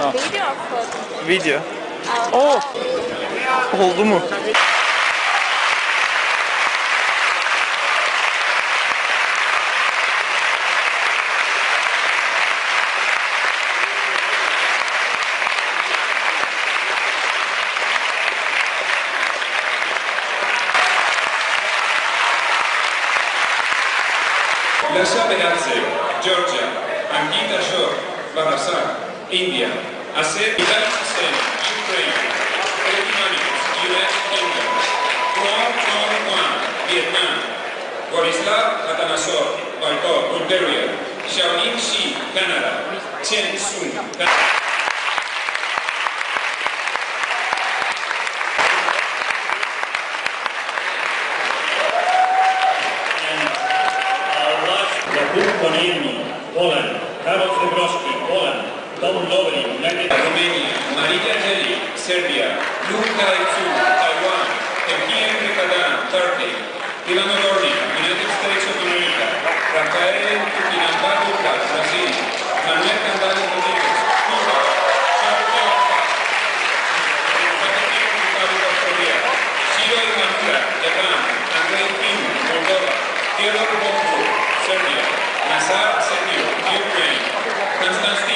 Video or photo? Video. Oh. Oldu mu? Lascia Benazze, Georgia, Angita Shore, Barasan, India, Assad 11%, Ukraine, US, England, Hong Kong, Guam, Vietnam, Borislav Atanasov, Balkov, Bulgaria, Shaolin Shi, Canada, Chen Sun, Canada. Marina Serbia, Luca Taiwán, Turkey, Odorni, United States of America, Rafael Tukinamba Brasil, Manuel Candado Rodríguez, Cuba, Charles Ocas, Japón, Andrei Kim, Moldova, Theodore Serbia, Nazar Sergio, Ukraine, Constantine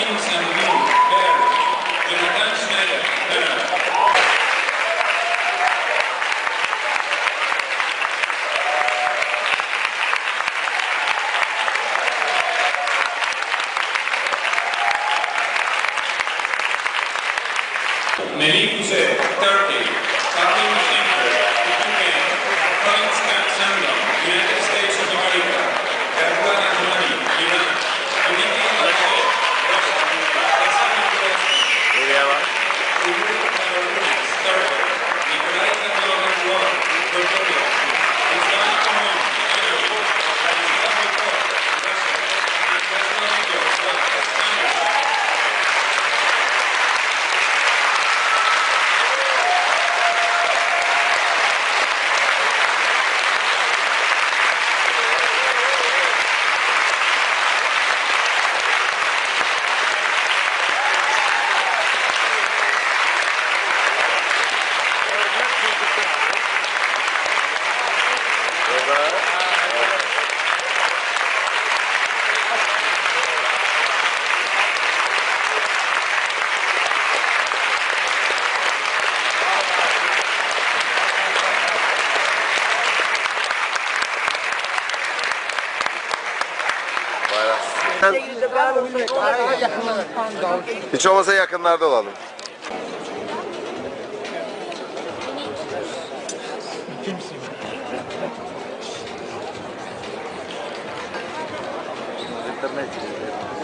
Hiç olmasa yakınlarda olalım. Hadi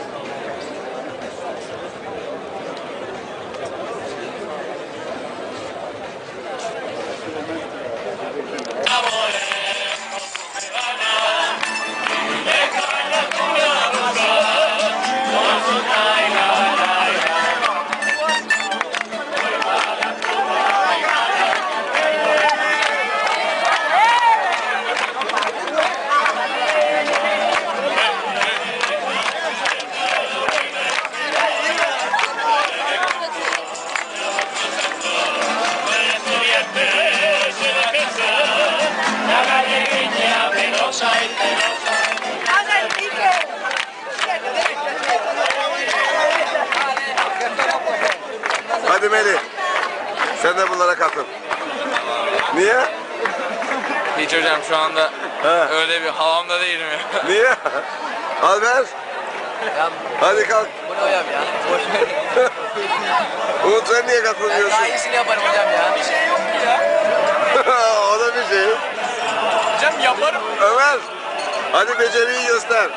Melih. Sen de bunlara katıl. Niye? Hiç hocam şu anda He. öyle bir havamda değilim ya. Niye? Alper. Hadi kalk. Bu ne hocam ya? Boş ver. Umut sen niye Ben daha katılmıyorsun? iyisini yaparım hocam ya. Bir şey yok ya. o da bir şey. Hocam yaparım. Ömer. Hadi beceriyi göster.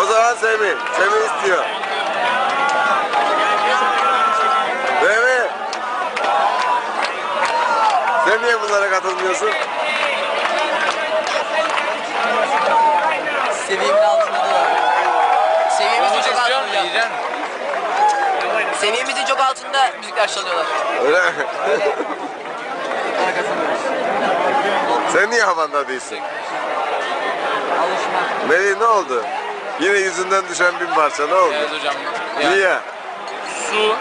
O zaman Semih. Semih istiyor. Sen niye bunlara katılmıyorsun? Seviyemin altında da. Seviyemizin çok altında yiyeceğim. Seviyemizin çok altında müzikler çalıyorlar. Öyle mi? Sen niye havanda değilsin? Alışma. Melih ne oldu? Yine yüzünden düşen bin parça ne oldu? Evet hocam. Yani Niye? Su,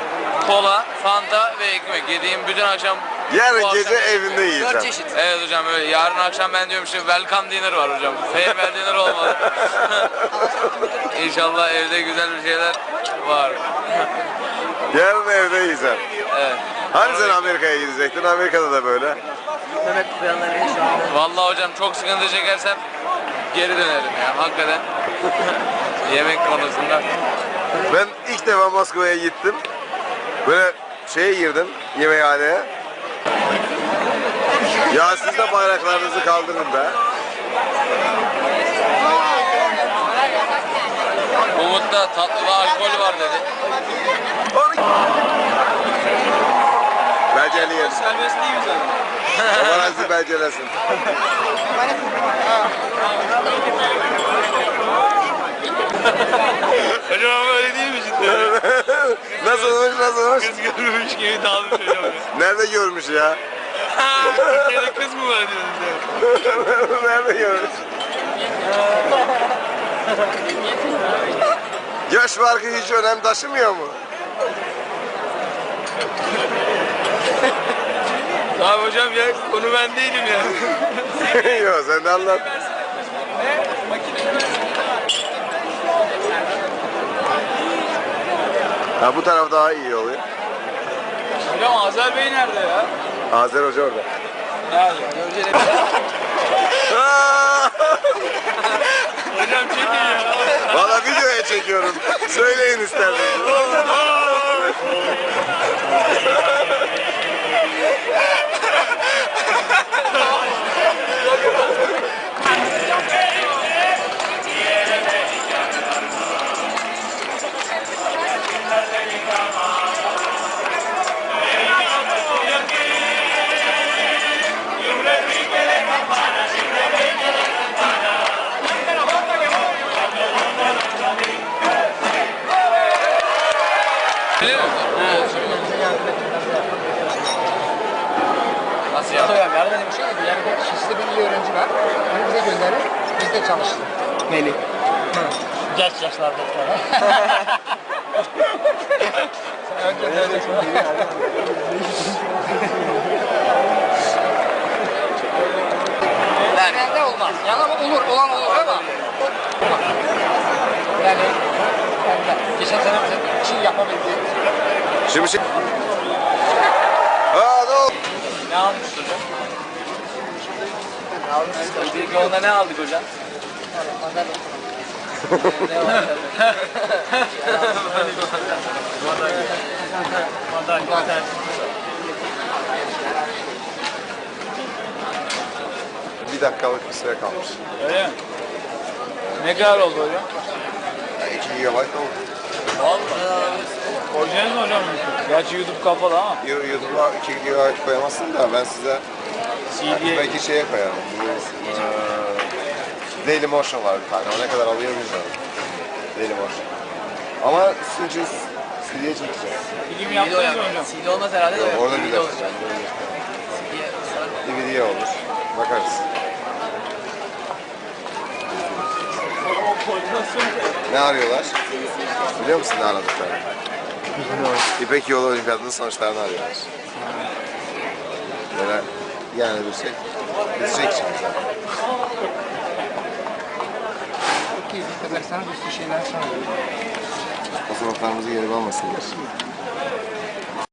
kola, fanta ve ekmek. Yediğim bütün akşam Yarın bu gece akşam- evinde Dört yiyeceğim. çeşit. Evet hocam öyle. Yarın akşam ben diyorum şimdi welcome dinner var hocam. Farewell dinner olmalı. İnşallah evde güzel bir şeyler var. Yarın evde yiyeceğim. Evet. Hani sen Amerika'ya gidecektin? Amerika'da da böyle. Mehmet uyanları şu anda. Vallahi hocam çok sıkıntı çekersem geri dönerim ya hakikaten. Yemek konusunda. Ben ilk defa Moskova'ya gittim. Böyle şeye girdim, yemekhaneye. Ya siz de bayraklarınızı kaldırın be. Umut'ta tatlı ve alkol var dedi. Belgeleyin. Serbest değil mi zaten? Paparazzi belgelesin. Hocam öyle değil mi cidden? nasılmış, nasılmış? Kız görmüş gibi dalmış hocam. Nerede görmüş ya? Türkiye'de kız mı var diyorsunuz? Nerede görmüş? Yaş farkı hiç önem taşımıyor mu? Abi hocam ya konu ben değilim ya. Yok sen de anlat. Ha bu taraf daha iyi oluyor. Hocam Azer Bey nerede ya? Azer Hoca orada. Ya göreceğim. Hocam çekin ya. Valla videoya çekiyorum. Söyleyin isterseniz. Ya? Hocam yardım edin bir şey dedi. Yani Şişli bir iyi öğrenci var. Onu bize gönderir. Biz de çalıştık. Melih. Geç yaşlarda sonra. Genelde olmaz. Yani ama olur, olan olur ama. Yani, yani geçen sene Çin yapabildi. Şimdi şey... Ne oldu? Ne almıştı hocam? Ne almıştı? Bir yolda ne aldık hocam? ne var? Bir dakikalık bir süre kalmış. Öyle mi? Ne kadar oldu hocam? 2 GB oldu. Orijinal mi hocam? Gerçi YouTube kapalı ama. Yo- YouTube'a 2 GB koyamazsın da ben size CD'ye belki şeye koyarım. Bu, eee, Daily Motion var bir tane. O ne kadar alıyor bilmiyorum. Daily Motion. Ama sizin için CD'ye çekeceğiz. film CD yaptınız mı hocam. CD olmaz herhalde de. Orada. CD'ye sarar. DVD'ye olur. Bakarız. Ne arıyorlar? Biliyor musun ne aradıklarını? İpek Yolu Olimpiyatının sonuçlarını arıyorlar. Böyle yani bir şey. Bitecek şimdi. Çok iyi. Kazakstan'a bir sürü şeyler sağlıyor. Fotoğraflarımızı geri almasınlar.